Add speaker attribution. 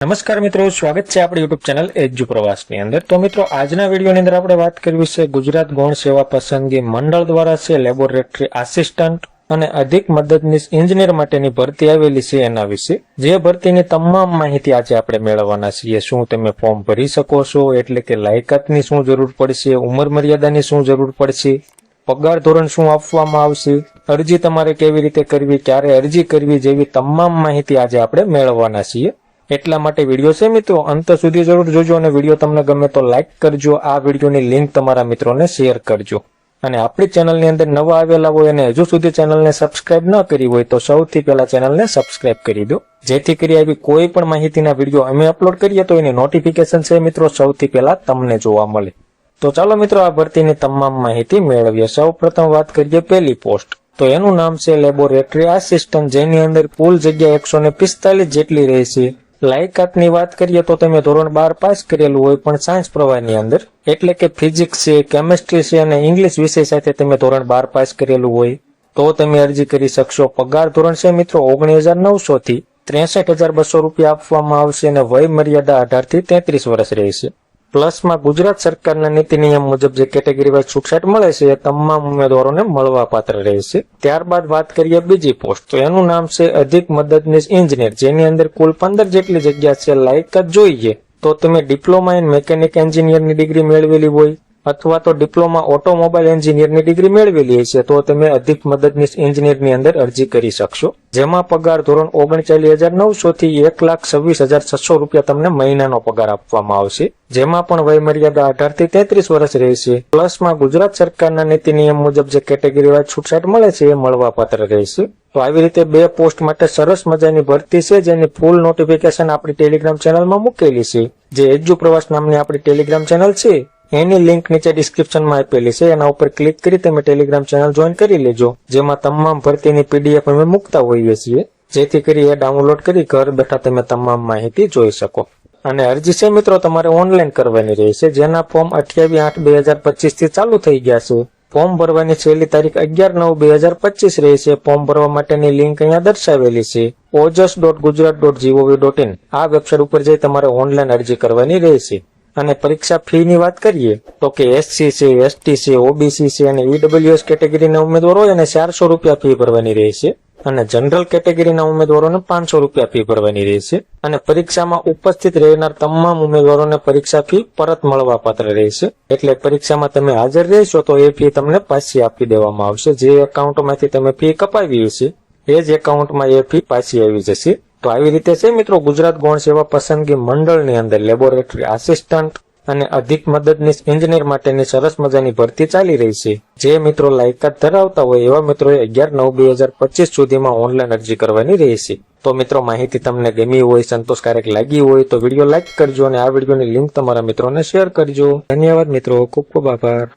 Speaker 1: નમસ્કાર મિત્રો, સ્વાગત છે આપણી યુટ્યુબ ચેનલ એજ્યુ પ્રવાસની અંદર. તો મિત્રો, આજના વિડીયોની અંદર આપણે વાત કરવી છે ગુજરાત ગૌણ સેવા પસંદગી મંડળ દ્વારા છે લેબોરેટરી આસિસ્ટન્ટ અને અધિક મદદનીશ એન્જિનિયર માટેની ભરતી આવેલી છે એના વિશે. જે ભરતીની તમામ માહિતી આજે આપણે મેળવવાના છીએ. શું તમે ફોર્મ ભરી શકો છો? એટલે કે લાયકાતની શું જરૂર પડશે? ઉંમર મર્યાદાની શું જરૂર પડશે? પગાર ધોરણ શું આપવામાં આવશે? અરજી તમારે કેવી રીતે કરવી? ક્યારે અરજી કરવી? જેવી તમામ માહિતી આજે આપણે મેળવવાના છીએ. એટલા માટે વીડિયો છે મિત્રો? અંત સુધી જરૂર જોજો અને વીડિયો તમને ગમે તો લાઈક કરજો. આ વિડીયોની લિંક તમારા મિત્રોને શેર કરજો. અને આપણી ચેનલની અંદર નવા આવેલા હોય અને હજુ સુધી ચેનલને સબસ્ક્રાઇબ ન કરી હોય તો સૌથી પહેલા ચેનલને સબસ્ક્રાઇબ કરી દો. જેથી કરી આવી કોઈ પણ માહિતીના વીડિયો અમે અપલોડ કરીએ તો એની નોટિફિકેશન છે મિત્રો, સૌથી પહેલા તમને જોવા મળે. તો ચાલો મિત્રો, આ ભરતીની તમામ માહિતી મેળવીએ. સૌ વાત કરીએ પહેલી પોસ્ટ તો એનું નામ છે લેબોરેટરી આસિસ્ટન્ટ જેની અંદર કુલ જગ્યા એકસો જેટલી રહેશે. લાયકાતની વાત કરીએ તો તમે ધોરણ બાર પાસ કરેલું હોય પણ સાયન્સ પ્રવાહની અંદર, એટલે કે ફિઝિક્સ છે કેમેસ્ટ્રી છે અને ઇંગ્લિશ વિષય સાથે તમે ધોરણ બાર પાસ કરેલું હોય, તો તમે અરજી કરી શકશો. પગાર ધોરણ છે મિત્રો ઓગણીસ હજાર નવસો થી ત્રેસઠ હજાર બસો રૂપિયા આપવામાં આવશે અને વય મર્યાદા અઢારથી તેત્રીસ વર્ષ રહેશે. પ્લસમાં ગુજરાત સરકારના નીતિ નિયમ મુજબ જે કેટેગરી વાઇઝ છૂટછાટ મળે છે, એ તમામ ઉમેદવારોને મળવા પાત્ર રહેશે. ત્યારબાદ વાત કરીએ બીજી પોસ્ટ, તો એનું નામ છે અધિક મદદનીશ એન્જિનિયર, જેની અંદર કુલ પંદર જેટલી જગ્યા છે. લાયકાત જોઈએ તો તમે ડિપ્લોમા ઇન મેકેનિક એન્જિનિયરની ડિગ્રી મેળવેલી હોય અથવા તો ડિપ્લોમા ઓટોમોબાઈલ એન્જિનિયરની ડિગ્રી મેળવેલી હશે તો તમે અધિક મદદનીશ એન્જિનિયરની અંદર અરજી કરી શકશો. જેમાં પગાર ધોરણ ઓગણચાલીસ હજાર નવસો થી એક લાખ છવ્વીસ હજાર છસો રૂપિયા તમને મહિનાનો પગાર આપવામાં આવશે. જેમાં પણ વય મર્યાદા અઢારથી તેત્રીસ વર્ષ રહેશે. પ્લસમાં ગુજરાત સરકારના નીતિ નિયમ મુજબ જે કેટેગરી વાઇઝ છૂટછાટ મળે છે, એ મળવા પાત્ર રહેશે. તો આવી રીતે બે પોસ્ટ માટે સરસ મજાની ભરતી છે, જેની ફૂલ નોટિફિકેશન આપણી ટેલિગ્રામ ચેનલમાં મૂકેલી છે. જે એજ્યુ પ્રવાસ નામની આપણી ટેલિગ્રામ ચેનલ છે એની લિંક નીચે ડિસ્ક્રિપ્શનમાં આપેલી છે. એના ઉપર ક્લિક કરી તમે ટેલિગ્રામ ચેનલ જોઈન કરી લેજો. જેમાં તમામ ભરતીની પીડીએફ અમે મૂકતા હોઈએ છીએ. જેથી કરી એ ડાઉનલોડ કરી ઘર બેઠા તમે તમામ માહિતી જોઈ શકો. અને અરજી છે મિત્રો, તમારે ઓનલાઈન કરવાની રહેશે. જેના ફોર્મ અઠ્યાવીસ આઠ બે હજાર પચીસથી ચાલુ થઈ ગયા છે. ફોર્મ ભરવાની છેલ્લી તારીખ અગિયાર નવ બે હજાર પચીસ રહેશે. ફોર્મ ભરવા માટેની લિંક અહીંયા દર્શાવેલી છે. Ojas dot Gujarat dot G O V dot in આ વેબસાઇટ ઉપર જઈ તમારે ઓનલાઈન અરજી કરવાની રહેશે. અને પરીક્ષા ફી ની વાત કરીએ, તો કે એસસી છે એસટી છે ઓબીસી છે અને ઈડબ્લ્યુએસ કેટેગરીના ઉમેદવારો અને ચારસો રૂપિયા ફી ભરવાની રહેશે. અને જનરલ કેટેગરીના ઉમેદવારોને પાંચસો રૂપિયા ફી ભરવાની રહેશે. અને પરીક્ષામાં ઉપસ્થિત રહેનાર તમામ ઉમેદવારોને પરીક્ષા ફી પરત મળવા પાત્ર રહેશે. એટલે પરીક્ષામાં તમે હાજર રહેશો તો એ ફી તમને પાછી આપી દેવામાં આવશે. જે એકાઉન્ટમાંથી તમે ફી કપાવી હશે, એ જ એકાઉન્ટમાં એ ફી પાછી આવી જશે. તો આવી રીતે છે મિત્રો ગુજરાત ગૌણ સેવા પસંદગી મંડળની અંદર લેબોરેટરી આસિસ્ટન્ટ અને અધિક મદદનીશ એન્જિનિયર માટેની સરસ મજાની ભરતી ચાલી રહી છે. જે મિત્રો લાયકાત ધરાવતા હોય એવા મિત્રોએ અગિયાર નવ બે હજાર પચીસ સુધીમાં ઓનલાઈન અરજી કરવાની રહેશે તો મિત્રો માહિતી તમને ગમી હોય, સંતોષકારક લાગી હોય તો વીડિયો લાઈક કરજો અને આ વિડીયોની લિંક તમારા મિત્રોને શેર કરજો. ધન્યવાદ મિત્રો, ખૂબ ખૂબ આભાર.